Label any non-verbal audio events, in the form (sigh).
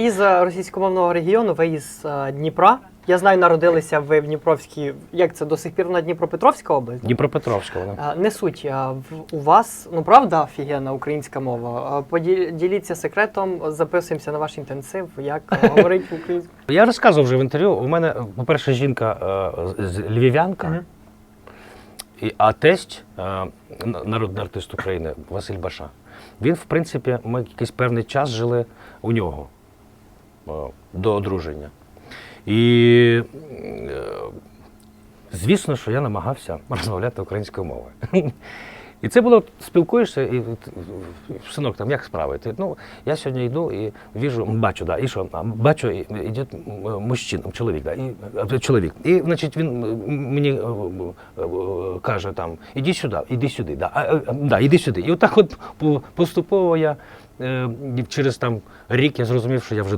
Із е, російськомовного регіону, ви із е, Дніпра. Я знаю, народилися ви в Дніпровській. Як це до сих пір на Дніпропетровська область? Дніпропетровська вона. Е, Не суть. а в- У вас, ну правда, офігенна українська мова. Поділіться секретом, записуємося на ваш інтенсив, як е, (laughs) говорить українською. Я розказував вже в інтерв'ю. У мене, по-перше, жінка е, з- львів'янка, Мгм. і, а тесть, е, н- народний артист України Василь Баша. Він, в принципі, ми якийсь певний час жили у нього до одруження. І е, звісно, що я намагався (laughs) розмовляти українською мовою. І це було, спілкуєшся, і синок, там як справи? Ти, ну, я сьогодні йду і віжу, бачу, да, і що? Бачу, йде мужчина, чоловік, да, і, чоловік. І, значить, він мені е, е, е, каже там, іди сюди, іди сюди, да, а, е, да, іди сюди. І отак от поступово я е, через там рік я зрозумів, що я вже